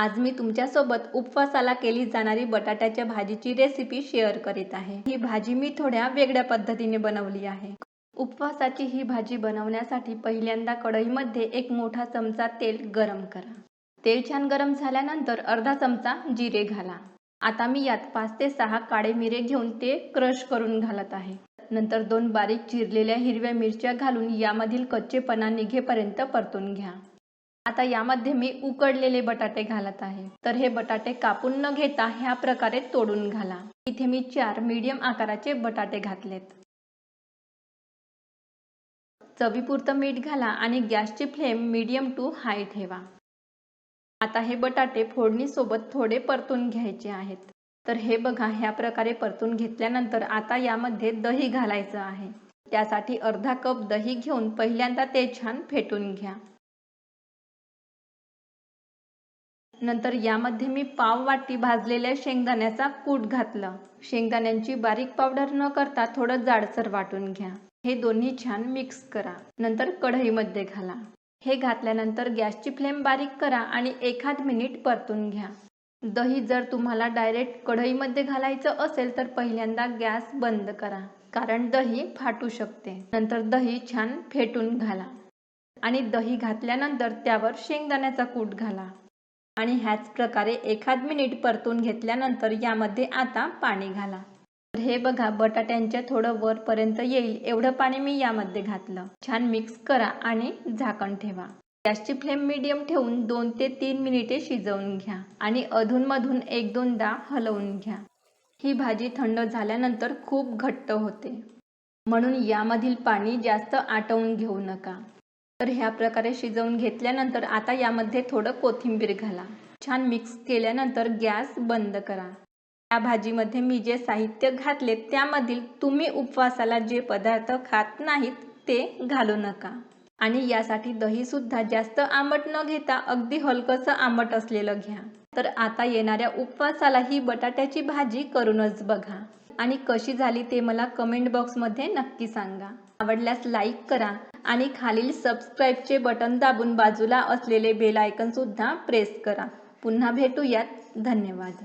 आज मी तुमच्यासोबत उपवासाला केली जाणारी बटाट्याच्या भाजीची रेसिपी शेअर करीत आहे. ही भाजी मी थोड्या वेगळ्या पद्धतीने बनवली आहे. उपवासाची ही भाजी बनवण्यासाठी पहिल्यांदा कढईमध्ये एक मोठा चमचा तेल गरम करा. तेल छान गरम झाल्यानंतर अर्धा चमचा जिरे घाला. आता मी यात पाच ते सहा काळे मिरे घेऊन ते क्रश करून घालत आहे. नंतर दोन बारीक चिरलेल्या हिरव्या मिरच्या घालून यामधील कच्चेपणा निघेपर्यंत परतून घ्या. आता यामध्ये मी उकडलेले बटाटे घालत आहे. तर हे बटाटे कापून न घेता ह्या प्रकारे तोडून घाला. इथे मी चार मीडियम आकाराचे बटाटे घातलेत. चवीपुरतं मीठ घाला आणि गॅसची फ्लेम मीडियम टू हाय ठेवा. आता हे बटाटे फोडणीसोबत थोडे परतून घ्यायचे आहेत. तर हे बघा ह्या प्रकारे परतून घेतल्यानंतर आता यामध्ये दही घालायचं आहे. त्यासाठी अर्धा कप दही घेऊन पहिल्यांदा ते छान फेटून घ्या. नंतर यामध्ये मी पाव वाटी भाजलेल्या शेंगदाण्याचा कूट घातलं. शेंगदाण्यांची बारीक पावडर न करता थोडं जाडसर वाटून घ्या. हे दोन्ही छान मिक्स करा. नंतर कढईमध्ये घाला. हे घातल्यानंतर गॅसची फ्लेम बारीक करा आणि एखाद मिनिट परतून घ्या. दही जर तुम्हाला डायरेक्ट कढईमध्ये घालायचं असेल तर पहिल्यांदा गॅस बंद करा कारण दही फाटू शकते. नंतर दही छान फेटून घाला आणि दही घातल्यानंतर त्यावर शेंगदाण्याचा कूट घाला. आणि ह्याच प्रकारे एखाद मिनिट परतून घेतल्यानंतर यामध्ये आता पाणी घाला. तर हे बघा बटाट्यांच्या थोडं वरपर्यंत येईल. एवढं पाणी मी यामध्ये घातलं. छान मिक्स करा आणि झाकण ठेवा. गॅसची फ्लेम मीडियम ठेवून दोन ते तीन मिनिटे शिजवून घ्या आणि अधूनमधून एक दोनदा हलवून घ्या. ही भाजी थंड झाल्यानंतर खूप घट्ट होते. म्हणून यामधील पाणी जास्त आटवून घेऊ नका. तर ह्या प्रकारे शिजवून घेतल्यानंतर आता यामध्ये थोडं कोथिंबीर घाला. छान मिक्स केल्यानंतर गॅस बंद करा. या भाजीमध्ये मी जे साहित्य घातले त्यामधील तुम्ही उपवासाला जे पदार्थ खात नाहीत ते घालू नका. आणि यासाठी दहीसुद्धा जास्त आंबट न घेता अगदी हलकंसं आंबट असलेलं घ्या. तर आता येणाऱ्या उपवासाला ही बटाट्याची भाजी करूनच बघा. आणि कशी झाली ते मला कमेंट बॉक्समध्ये नक्की सांगा. आवडल्यास लाईक करा. आणि खालील सबस्क्राईबचे बटन दाबून बाजूला असलेले बेल आयकनसुद्धा प्रेस करा. पुन्हा भेटूयात. धन्यवाद.